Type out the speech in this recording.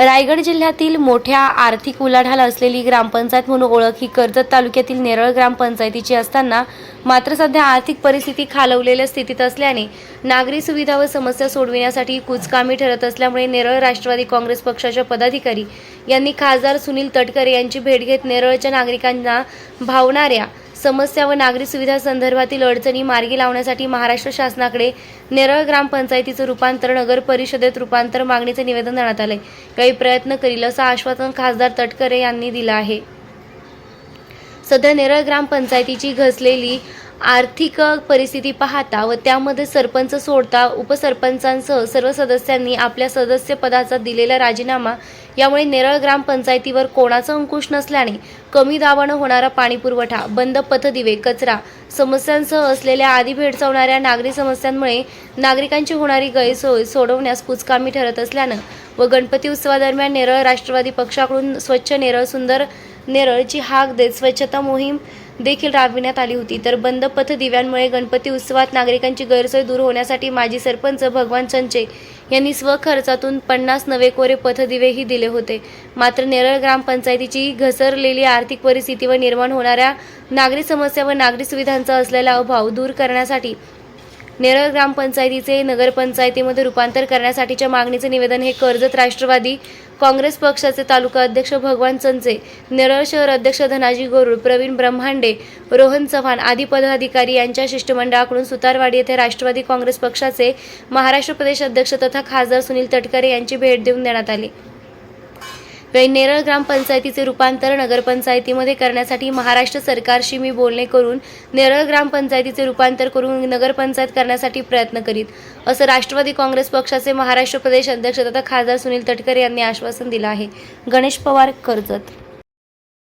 रायगड जिल्ह्यातील मोठ्या आर्थिक उलाढाल असलेली ग्रामपंचायत म्हणून ओळख ही कर्जत तालुक्यातील नेरळ ग्रामपंचायतीची असताना मात्र सध्या आर्थिक परिस्थिती खालवलेल्या स्थितीत असल्याने नागरी सुविधा व समस्या सोडविण्यासाठी कुचकामी ठरत असल्यामुळे नेरळ राष्ट्रवादी काँग्रेस पक्षाच्या पदाधिकारी यांनी खासदार सुनील तटकरे यांची भेट घेत नेरळच्या नागरिकांना भावणाऱ्या समस्या व नागरी सुविधा संदर्भातील अडचणी मार्गी लावण्यासाठी महाराष्ट्र शासनाकडे नेरळ ग्रामपंचायतीचं रूपांतर नगर परिषदेत रूपांतर मागणीचे निवेदन देण्यात आले काही प्रयत्न करील असं आश्वासन खासदार तटकरे यांनी दिलं आहे. सध्या नेरळ ग्रामपंचायतीची घसलेली आर्थिक परिस्थिती पाहता व त्यामध्ये सरपंच सोडता उपसरपंचांसह सर्व सदस्यांनी आपल्या सदस्यपदाचा दिलेला राजीनामा. यामुळे नेरळ ग्रामपंचायतीवर कोणाचा अंकुश नसल्याने कमी दाबानं होणारा पाणीपुरवठा बंद पथदिवे कचरा समस्यांसह असलेल्या आधी भेडसावणाऱ्या नागरी समस्यांमुळे नागरिकांची होणारी गैरसोय सोडवण्यास कुचकामी ठरत असल्यानं व गणपती उत्सवादरम्यान नेरळ राष्ट्रवादी पक्षाकडून स्वच्छ नेरळ सुंदर नेरळची हाक देत स्वच्छता मोहीम देखील राबविण्यात आली होती. तर बंद पथदिव्यांमुळे गणपती उत्सवात नागरिकांची गैरसोय दूर होण्यासाठी माजी सरपंच भगवान चंचे यांनी स्वखर्चातून पन्नास नवे कोरे पथदिवेही दिले होते. मात्र नेरळ ग्रामपंचायतीची घसरलेली आर्थिक परिस्थिती व निर्माण होणाऱ्या नागरी समस्या व नागरी सुविधांचा असलेला अभाव दूर करण्यासाठी नेरळ ग्रामपंचायतीचे नगरपंचायतीमध्ये रूपांतर करण्यासाठीच्या मागणीचे निवेदन हे कर्जत राष्ट्रवादी काँग्रेस पक्षाचे तालुका अध्यक्ष भगवान चंचे नेरळ शहर अध्यक्ष धनाजी गोरुळ प्रवीण ब्रह्मांडे रोहन चव्हाण आदी पदाधिकारी यांच्या शिष्टमंडळाकडून सुतारवाडी येथे राष्ट्रवादी काँग्रेस पक्षाचे महाराष्ट्र प्रदेश अध्यक्ष तथा खासदार सुनील तटकरे यांची भेट देऊन देण्यात आली. नेरळ ग्रामपंचायतीचे रूपांतर नगरपंचायतीमध्ये करण्यासाठी महाराष्ट्र सरकारशी मी बोलणे करून नेरळ ग्रामपंचायतीचे रूपांतर करून नगरपंचायत करण्यासाठी प्रयत्न करीत असं राष्ट्रवादी काँग्रेस पक्षाचे महाराष्ट्र प्रदेश अध्यक्ष तथा खासदार सुनील तटकरे यांनी आश्वासन दिलं आहे. गणेश पवार कर्जत.